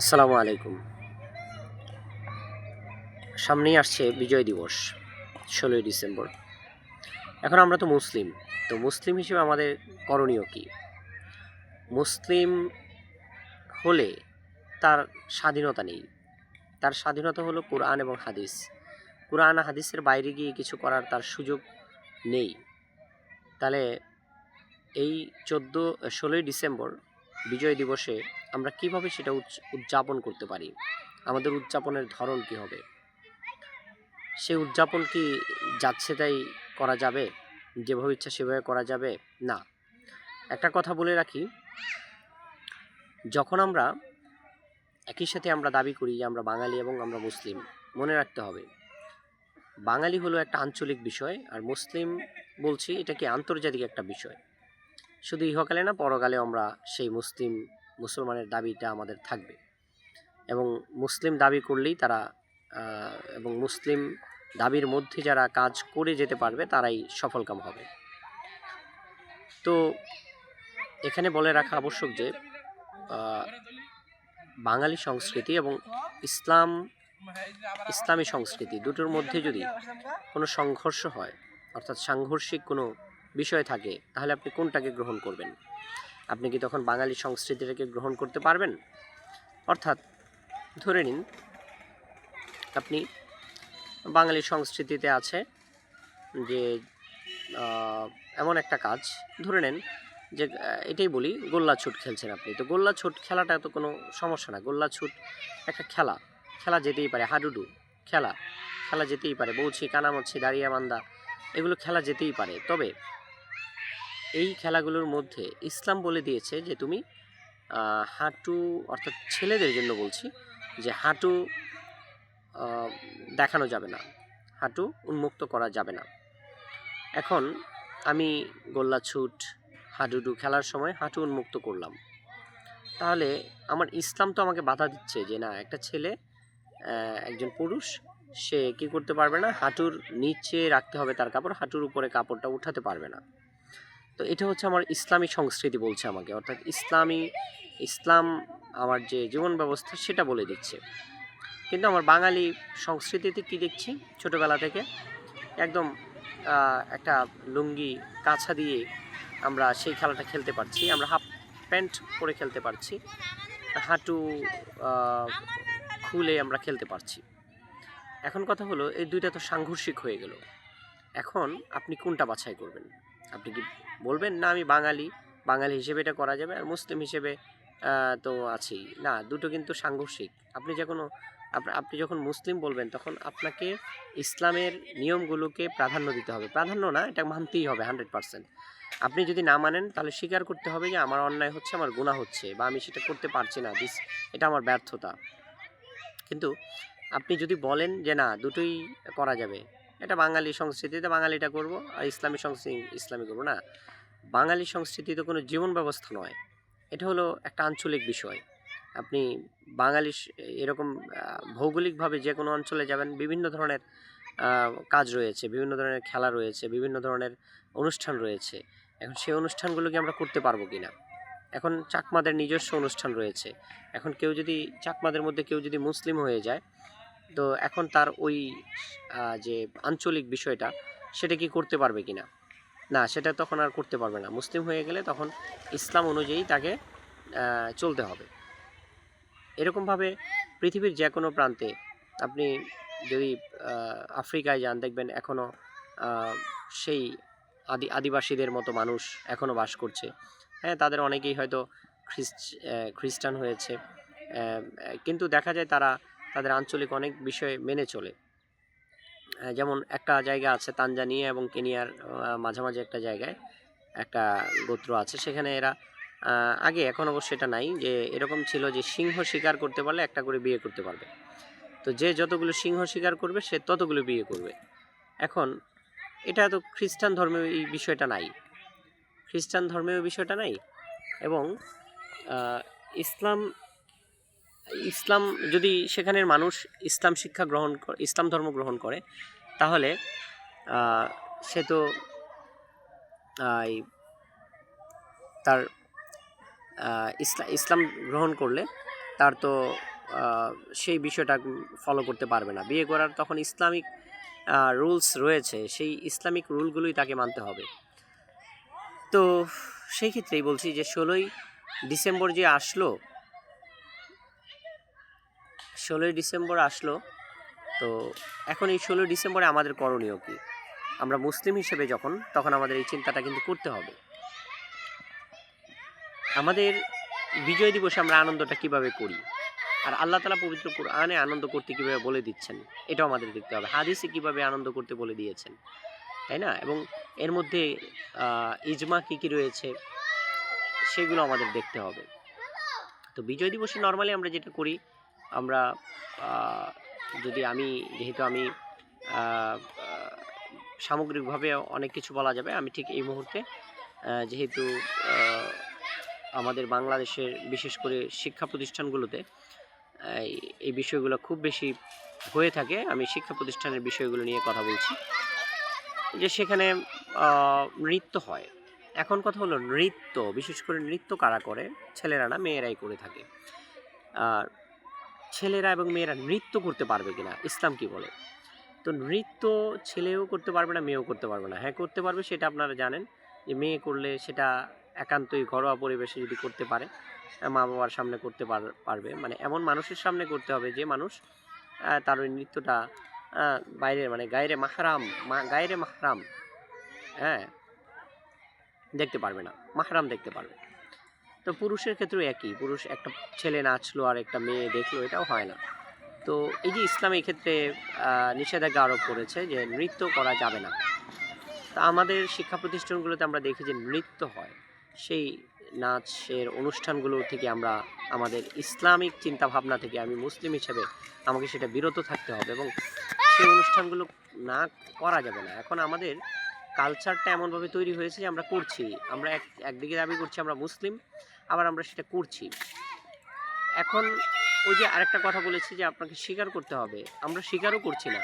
আসসালামু আলাইকুম। সামনেই আসছে বিজয় দিবস, ষোলোই ডিসেম্বর। এখন আমরা তো মুসলিম তো মুসলিম হিসেবে আমাদের করণীয় কী? মুসলিম হলে তার স্বাধীনতা নেই। তার স্বাধীনতা হলো কোরআন এবং হাদিস। কোরআন হাদিসের বাইরে গিয়ে কিছু করার তার সুযোগ নেই। তাহলে এই চোদ্দ, ষোলোই ডিসেম্বর বিজয় দিবসে আমরা কীভাবে সেটা উদয- উদযাপন করতে পারি? আমাদের উদযাপনের ধরন কি হবে? সেই উদযাপন কি যাচ্ছে তাই করা যাবে? যেভাবে ইচ্ছা সেভাবে করা যাবে? না। একটা কথা বলে রাখি, যখন আমরা একই সাথে আমরা দাবি করি যে আমরা বাঙালি এবং আমরা মুসলিম, মনে রাখতে হবে, বাঙালি হলো একটা আঞ্চলিক বিষয় আর মুসলিম বলছি এটা কি আন্তর্জাতিক একটা বিষয়। শুধু ইহকালে না পরকালে আমরা সেই মুসলিম মুসলমানের দাবিটা আমাদের থাকবে। এবং মুসলিম দাবি করলেই তারা এবং মুসলিম দাবির মধ্যে যারা কাজ করে যেতে পারবে, তারাই সফলকাম হবে। তো এখানে বলে রাখা আবশ্যক যে বাঙালি সংস্কৃতি এবং ইসলাম, ইসলামী সংস্কৃতি দুটোর মধ্যে যদি কোনো সংঘর্ষ হয়, অর্থাৎ সাংঘর্ষিক কোনো বিষয় থাকে, তাহলে আপনি কোনটাকে গ্রহণ করবেন? আপনি কি তখন বাঙালি সংস্কৃতিটাকে গ্রহণ করতে পারবেন? অর্থাৎ, ধরে নিন, আপনি বাঙালি সংস্কৃতিতে আছে যে এমন একটা কাজ, ধরে নেন যে এটাই বলি, গোল্লা ছুট খেলছেন আপনি। তো গোল্লা ছুট খেলাটা তো কোনো সমস্যা না। গোল্লা ছুট একটা খেলা। খেলা যেতেই পারে, হাডুডু, খেলা। খেলা যেতেই পারে, বৌছি কানামচ্ছি দাঁড়িয়া মান্দা এগুলো খেলা যেতেই পারে। তবে এই খেলাগুলোর মধ্যে ইসলাম বলে দিয়েছে যে তুমি হাঁটু, অর্থাৎ ছেলেদের জন্য বলছি, যে হাঁটু দেখানো যাবে না। হাঁটু উন্মুক্ত করা যাবে না। এখন আমি গোল্লা ছুট হাডুডু খেলার সময় হাঁটু উন্মুক্ত করলাম। তাহলে আমার ইসলাম তো আমাকে বাধা দিচ্ছে যে না, একটা ছেলে একজন পুরুষ, সে কি করতে পারবে না? হাঁটুর নিচে রাখতে হবে তার কাপড়, হাঁটুর উপরে কাপড়টা উঠাতে পারবে না। তো এটা হচ্ছে আমার ইসলামী সংস্কৃতি বলছে আমাকে। অর্থাৎ ইসলামী, ইসলাম আমার যে জীবন ব্যবস্থা সেটা বলে দিচ্ছে। কিন্তু আমার বাঙালি সংস্কৃতিতে কি দেখছি? ছোটোবেলা থেকে একদম একটা লুঙ্গি কাছা দিয়ে আমরা সেই খেলাটা খেলতে পারছি। আমরা হাফ প্যান্ট পরে খেলতে পারছি। হাঁটু খুলে আমরা খেলতে পারছি। এখন কথা হলো, এই দুইটা তো সাংঘর্ষিক হয়ে গেল। এখন আপনি কোনটা বাছাই করবেন? আপনি কি বলবেন, না, আমি বাঙালি। বাঙালি হিসেবে এটা করা যাবে আর মুসলিম হিসেবে তো আছেই। না, দুটো কিন্তু সাংঘর্ষিক। আপনি যখন, আপ- আপনি যখন মুসলিম বলবেন, তখন আপনাকে ইসলামের নিয়মগুলোকে প্রাধান্য দিতে হবে। প্রাধান্য না, এটা মানতেই হবে হান্ড্রেড পার্সেন্ট। আপনি যদি না মানেন, তাহলে স্বীকার করতে হবে যে আমার অন্যায় হচ্ছে, আমার গুণা হচ্ছে বা আমি সেটা করতে পারছি না। দিস, এটা আমার ব্যর্থতা। কিন্তু আপনি যদি বলেন যে না, দুটোই করা যাবে এটা বাঙালি সংস্কৃতিতে বাঙালিটা করব আর ইসলামী সংস্কৃতি, ইসলামী করব না। বাঙালি সংস্কৃতি তো কোনো জীবন ব্যবস্থা নয়। এটা হলো একটা আঞ্চলিক বিষয়। আপনি বাঙালি এরকম ভৌগোলিকভাবে যে কোনো অঞ্চলে যাবেন, বিভিন্ন ধরনের কাজ রয়েছে, বিভিন্ন ধরনের খেলা রয়েছে, বিভিন্ন ধরনের অনুষ্ঠান রয়েছে। এখন সেই অনুষ্ঠানগুলো কি আমরা করতে পারব কি না এখন চাকমাদের নিজস্ব অনুষ্ঠান রয়েছে। এখন কেউ যদি, চাকমাদের মধ্যে কেউ যদি মুসলিম হয়ে যায় তো এখন তার ওই যে আঞ্চলিক বিষয়টা, সেটা কি করতে পারবে কি না না সেটা তখন আর করতে পারবে না। মুসলিম হয়ে গেলে তখন ইসলাম অনুযায়ী তাকে চলতে হবে। এরকমভাবে পৃথিবীর যে কোনো প্রান্তে আপনি যদি আফ্রিকায় যান, দেখবেন এখনও সেই আদি, আদিবাসীদের মতো মানুষ এখনও বাস করছে। হ্যাঁ তাদের অনেকেই হয়তো খ্রিস্ট খ্রিস্টান হয়েছে। কিন্তু দেখা যায় তারা তাদের আঞ্চলিক অনেক বিষয় মেনে চলে। যেমন একটা জায়গা আছে তানজানিয়া এবং কেনিয়ার মাঝামাঝি একটা জায়গায় একটা গোত্র আছে। সেখানে এরা আগে এখন অবশ্য এটা নাই যে এরকম ছিল যে সিংহ শিকার করতে পারলে একটা করে বিয়ে করতে পারবে। তো যে যতগুলো সিংহ শিকার করবে সে ততগুলো বিয়ে করবে। এখন এটা তো খ্রিস্টান ধর্মে এই বিষয়টা নাই। খ্রিস্টান ধর্মেও বিষয়টা নাই এবং ইসলাম ইসলাম যদি সেখানের মানুষ ইসলাম শিক্ষা গ্রহণ ইসলাম ধর্ম গ্রহণ করে তাহলে সে তো তার আহ, ইসলা ইসলাম গ্রহণ করলে তার তো সেই বিষয়টা ফলো করতে পারবে না। বিয়ে করার তখন ইসলামিক রুলস রয়েছে সেই ইসলামিক রুলগুলোই তাকে মানতে হবে। তো সেই ক্ষেত্রেই বলছি যে ষোলোই ডিসেম্বর যে আসলো ষোলোই ডিসেম্বর আসলো। তো এখন এই ষোলোই ডিসেম্বরে আমাদের করণীয় কি? আমরা মুসলিম হিসেবে যখন, তখন আমাদের এই চিন্তাটা কিন্তু করতে হবে। আমাদের বিজয় দিবসে আমরা আনন্দটা কীভাবে করি? আর আল্লাহ তালা পবিত্র কোরআনে আনন্দ করতে কীভাবে বলে দিচ্ছেন, এটাও আমাদের দেখতে হবে। হাদিসে কীভাবে আনন্দ করতে বলে দিয়েছেন, তাই না? এবং এর মধ্যে ইজমা কী কী রয়েছে, সেগুলো আমাদের দেখতে হবে। তো বিজয় দিবসে নর্মালি আমরা যেটা করি আমরা যদি আমি, যেহেতু আমি সামগ্রিকভাবে অনেক কিছু বলা যাবে, আমি ঠিক এই মুহূর্তে যেহেতু আমাদের বাংলাদেশের বিশেষ করে শিক্ষা প্রতিষ্ঠানগুলোতে, এই বিষয়গুলো খুব বেশি হয়ে থাকে, আমি শিক্ষা প্রতিষ্ঠানের বিষয়গুলো নিয়ে কথা বলছি। যে সেখানে নৃত্য হয়। এখন কথা হলো নৃত্য, বিশেষ করে নৃত্য কারা করে? ছেলেরা না, মেয়েরাই করে থাকে। আর ছেলেরা এবং মেয়েরা নৃত্য করতে পারবে কিনা? ইসলাম কি বলে? তো নৃত্য ছেলেও করতে পারবে না, মেয়েও করতে পারবে না। হ্যাঁ করতে পারবে সেটা আপনারা জানেন যে মেয়ে করলে সেটা একান্তই ঘরোয়া পরিবেশে যদি করতে পারে মা বাবার সামনে করতে পার- পারবে। মানে এমন মানুষের সামনে করতে হবে যে মানুষ তার ওই নৃত্যটা বাইরে মানে গায়েরে মাহরাম গায়েরে মাহরাম হ্যাঁ দেখতে পারবে না, মাহরাম দেখতে পারবে। তো পুরুষের ক্ষেত্রেও একই। পুরুষ একটা ছেলে নাচলো, আর একটা মেয়ে দেখল, এটাও হয় না। তো এই যে ইসলাম এই ক্ষেত্রে নিষেধাজ্ঞা আরোপ করেছে যে নৃত্য করা যাবে না। তা আমাদের শিক্ষা প্রতিষ্ঠানগুলোতে আমরা দেখি যে নৃত্য হয়। সেই নাচের অনুষ্ঠানগুলো থেকে আমরা, আমাদের ইসলামিক চিন্তা ভাবনা থেকে আমি মুসলিম হিসেবে আমাকে সেটা বিরত থাকতে হবে এবং সেই অনুষ্ঠানগুলো না করা যাবে না। এখন আমাদের কালচারটা এমনভাবে তৈরি হয়েছে যে আমরা করছি। আমরা এক, একদিকে দাবি করছি আমরা মুসলিম, আবার আমরা সেটা করছি। এখন ওই যে আরেকটা কথা বলেছি যে আপনাকে স্বীকার করতে হবে। আমরা স্বীকারও করছি না।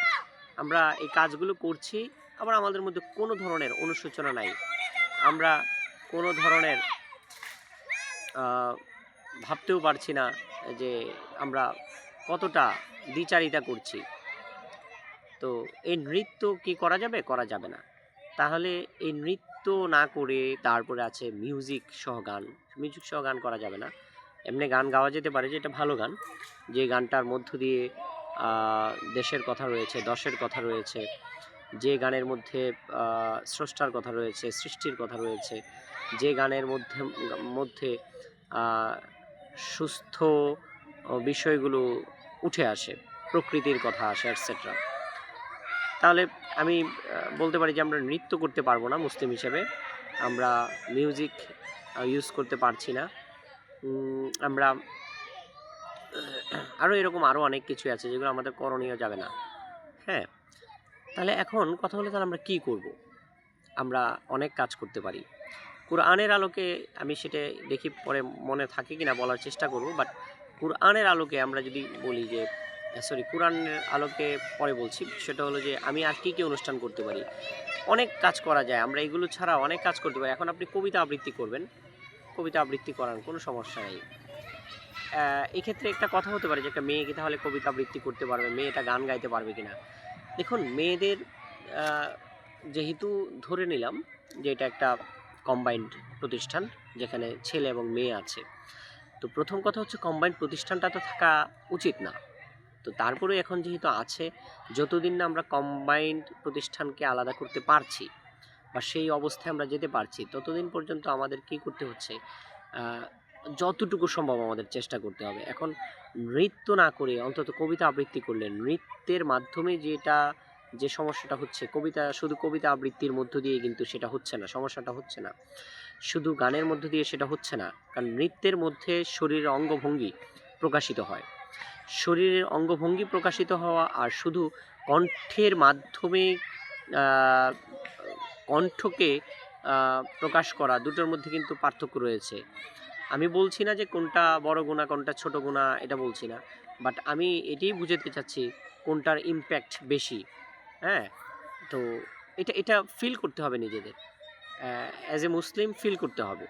আমরা এই কাজগুলো করছি, আবার আমাদের মধ্যে কোনো ধরনের অনুশোচনা নাই। আমরা কোনো ধরনের ভাবতেও পারছি না যে আমরা কতটা দ্বিচারিতা করছি। তো এই নৃত্য কি করা যাবে? করা যাবে না। তাহলে এই নৃত্য না করে তারপরে আছে মিউজিক সহ গান। মিউজিক সহ গান করা যাবে না। এমনি গান গাওয়া যেতে পারে যেটা ভালো গান। যে গানটার মধ্য দিয়ে দেশের কথা রয়েছে, দশের কথা রয়েছে, যে গানের মধ্যে স্রষ্টার কথা রয়েছে, সৃষ্টির কথা রয়েছে, যে গানের মধ্যে মধ্যে সুস্থ বিষয়গুলো উঠে আসে, প্রকৃতির কথা আসে অ্যাটসেট্রা তাহলে আমি বলতে পারি যে আমরা নৃত্য করতে পারব না মুসলিম হিসেবে। আমরা মিউজিক ইউজ করতে পারছি না। আমরা আরও এরকম আরও অনেক কিছু আছে যেগুলো আমাদের করণীয় যাবে না। হ্যাঁ তাহলে এখন কথা হলো তাহলে আমরা কি করব? আমরা অনেক কাজ করতে পারি। কোরআনের আলোকে আমি সেটা দেখি পরে মনে থাকে কিনা বলার চেষ্টা করব বাট কোরআনের আলোকে আমরা যদি বলি যে সরি কোরআনের আলোকে পরে বলছি। সেটা হলো যে, আমি আর কী কী অনুষ্ঠান করতে পারি? অনেক কাজ করা যায়। আমরা এগুলো ছাড়া অনেক কাজ করতে পারি। এখন আপনি কবিতা আবৃত্তি করবেন। কবিতা আবৃত্তি করার কোনো সমস্যা নেই। এক্ষেত্রে একটা কথা হতে পারে যে, একটা মেয়ে কি তাহলে কবিতা আবৃত্তি করতে পারবে, মেয়েটা গান গাইতে পারবে কি না দেখুন, মেয়েদের যেহেতু ধরে নিলাম যে, এটা একটা কম্বাইন্ড প্রতিষ্ঠান, যেখানে ছেলে এবং মেয়ে আছে। তো প্রথম কথা হচ্ছে কম্বাইন্ড প্রতিষ্ঠানটা তো থাকা উচিত না। তো তারপরে এখন যেহেতু আছে, যতদিন না আমরা কম্বাইন্ড প্রতিষ্ঠানকে আলাদা করতে পারছি বা সেই অবস্থায় আমরা যেতে পারছি, ততদিন পর্যন্ত আমাদের কি করতে হচ্ছে? যতটুকু সম্ভব আমাদের চেষ্টা করতে হবে। এখন নৃত্য না করে অন্তত কবিতা আবৃত্তি করলে, নৃত্যের মাধ্যমে যেটা, যে সমস্যাটা হচ্ছে, কবিতা, শুধু কবিতা আবৃত্তির মধ্য দিয়ে কিন্তু সেটা হচ্ছে না, সমস্যাটা হচ্ছে না। শুধু গানের মধ্য দিয়ে সেটা হচ্ছে না, কারণ নৃত্যের মধ্যে শরীরের অঙ্গভঙ্গি প্রকাশিত হয়। শরীরের অঙ্গভঙ্গি প্রকাশিত হওয়া আর শুধু কণ্ঠের মাধ্যমে কণ্ঠকে প্রকাশ করা দুটোর মধ্যে কিন্তু পার্থক্য রয়েছে। আমি বলছি না যে কোনটা বড় গুণা, কোনটা ছোট গুণা, এটা বলছি না। বাট আমি এটাই বুঝাতে চাচ্ছি কোনটার ইম্প্যাক্ট বেশি হ্যাঁ? তো এটা এটা ফিল করতে হবে নিজেদের। অ্যাজ এ মুসলিম ফিল করতে হবে।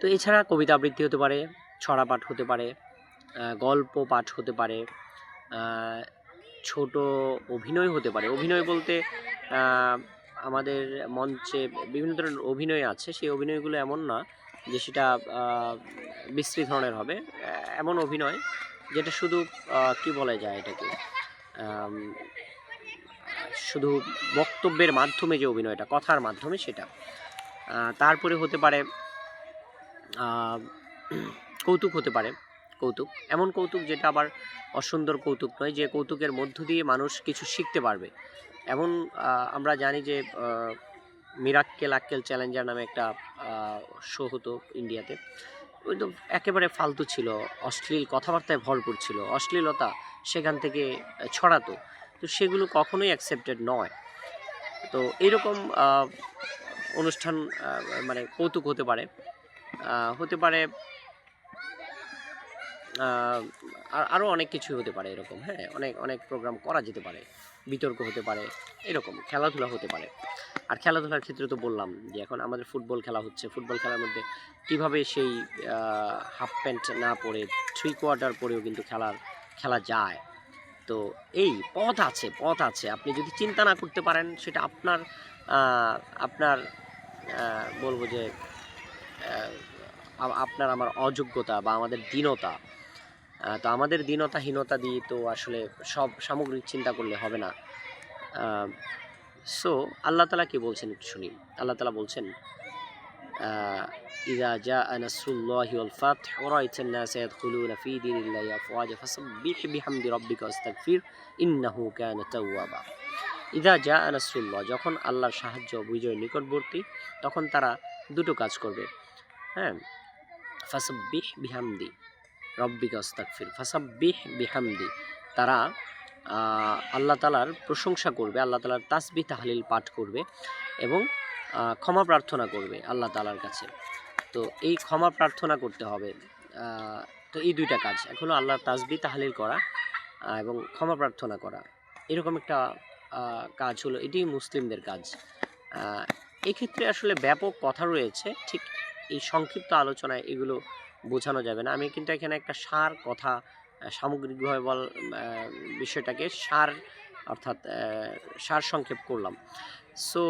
তো এছাড়া কবিতা আবৃত্তি হতে পারে ছড়া পাঠ হতে পারে গল্প পাঠ হতে পারে ছোট অভিনয় হতে পারে। অভিনয় বলতে আমাদের মঞ্চে বিভিন্ন ধরনের অভিনয় আছে। সেই অভিনয়গুলো এমন না যে সেটা বিশ্রী ধরনের হবে। এমন অভিনয় যেটা শুধু কি বলা যায় এটাকে শুধু বক্তব্যের মাধ্যমে যে অভিনয়টা, কথার মাধ্যমে সেটা। তারপরে হতে পারে কৌতুক হতে পারে, কৌতুক। এমন কৌতুক যেটা আবার অসুন্দর কৌতুক নয়, যে কৌতুকের মধ্য দিয়ে মানুষ কিছু শিখতে পারবে। এমন আমরা জানি যে মিরাক্কেল আক্কেল চ্যালেঞ্জার নামে একটা শো হতো ইন্ডিয়াতে। ওই তো একেবারে ফালতু ছিল, অশ্লীল কথাবার্তায় ভরপুর ছিল, অশ্লীলতা সেখান থেকে ছড়াতো। তো সেগুলো কখনোই অ্যাকসেপ্টেড নয়। তো এইরকম অনুষ্ঠান মানে কৌতুক হতে পারে। হতে পারে আর আরও অনেক কিছু হতে পারে এরকম হ্যাঁ অনেক অনেক প্রোগ্রাম করা যেতে পারে, বিতর্ক হতে পারে, এরকম খেলাধুলা হতে পারে। আর খেলাধুলার ক্ষেত্রে তো বললাম যে এখন আমাদের ফুটবল খেলা হচ্ছে, ফুটবল খেলার মধ্যে কীভাবে সেই হাফ প্যান্ট না পরে থ্রি কোয়ার্টার পরেও কিন্তু খেলার, খেলা যায়। তো এই পথ আছে পথ আছে। আপনি যদি চিন্তা না করতে পারেন, সেটা আপনার আপনার বলব যে আপনার আমার অযোগ্যতা বা আমাদের দীনতা তো আমাদের দীনতাহীনতা দিয়ে তো আসলে সব সামগ্রিক চিন্তা করলে হবে না সো আল্লাহ তালা কি বলছেন একটু শুনি আল্লাহ তালা বলছেন আহ, إذا جاء نصر الله والفتح ورأيت الناس يدخلون في دين الله أفواجا فسبح بحمد ربك واستغفر إنه كان توابا ইদা যা নাসরুল্লাহ যখন আল্লাহর সাহায্য বিজয় নিকটবর্তী তখন তারা দুটো কাজ করবে হ্যাঁ ফাসাব্বিহ বিহামদি রব্বিকা আস্তাগফির, ফাসাব্বিহ বিহামদি। তারা আল্লাহ তালার প্রশংসা করবে, আল্লাহ তালার তাসবিহ তাহলিল পাঠ করবে এবং ক্ষমা প্রার্থনা করবে আল্লাহ তালার কাছে। তো এই ক্ষমা প্রার্থনা করতে হবে। তো এই দুইটা কাজ। এক হলো আল্লাহর তাসবিহ তাহলিল করা এবং ক্ষমা প্রার্থনা করা। এরকম একটা কাজ হলো এটি মুসলিমদের কাজ। এক্ষেত্রে আসলে ব্যাপক কথা রয়েছে, ঠিক এই সংক্ষিপ্ত আলোচনায় এগুলো বোঝানো যাবে না। আমি কিন্তু এখানে একটা সার কথা সামগ্রিকভাবে বল বিষয়টাকে সার অর্থাৎ সার সংক্ষেপ করলাম। সো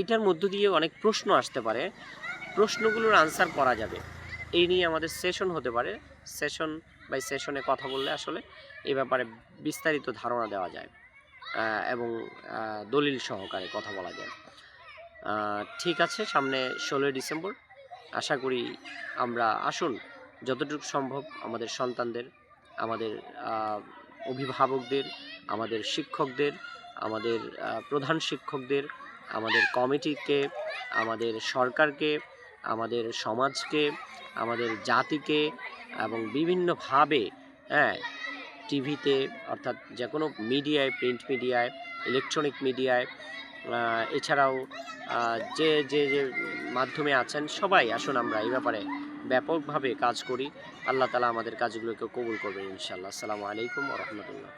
এটার মধ্য দিয়ে অনেক প্রশ্ন আসতে পারে। প্রশ্নগুলোর আনসার করা যাবে। এই নিয়ে আমাদের সেশন হতে পারে। সেশন বাই সেশনে কথা বললে আসলে এ ব্যাপারে বিস্তারিত ধারণা দেওয়া যায় এবং দলিল সহকারে কথা বলা যায়। ঠিক আছে, সামনে ষোলোই ডিসেম্বর। আশা করি আমরা আসুন, যতটুকু সম্ভব আমাদের সন্তানদের, আমাদের অভিভাবকদের, আমাদের শিক্ষকদের, আমাদের প্রধান শিক্ষকদের, আমাদের কমিটিকে, আমাদের সরকারকে, আমাদের সমাজকে, আমাদের জাতিকে এবং বিভিন্নভাবে হ্যাঁ টিভিতে অর্থাৎ যে কোনো মিডিয়ায়, প্রিন্ট মিডিয়ায়, ইলেকট্রনিক মিডিয়ায় এছাড়াও যে যে যে মাধ্যমে আছেন সবাই আসুন আমরা এই ব্যাপারে ব্যাপকভাবে কাজ করি। আল্লাহ তালা আমাদের কাজগুলোকে কবুল করবেন ইনশাল্লাহ আসসালামু আলাইকুম রহমতুল্লাহ।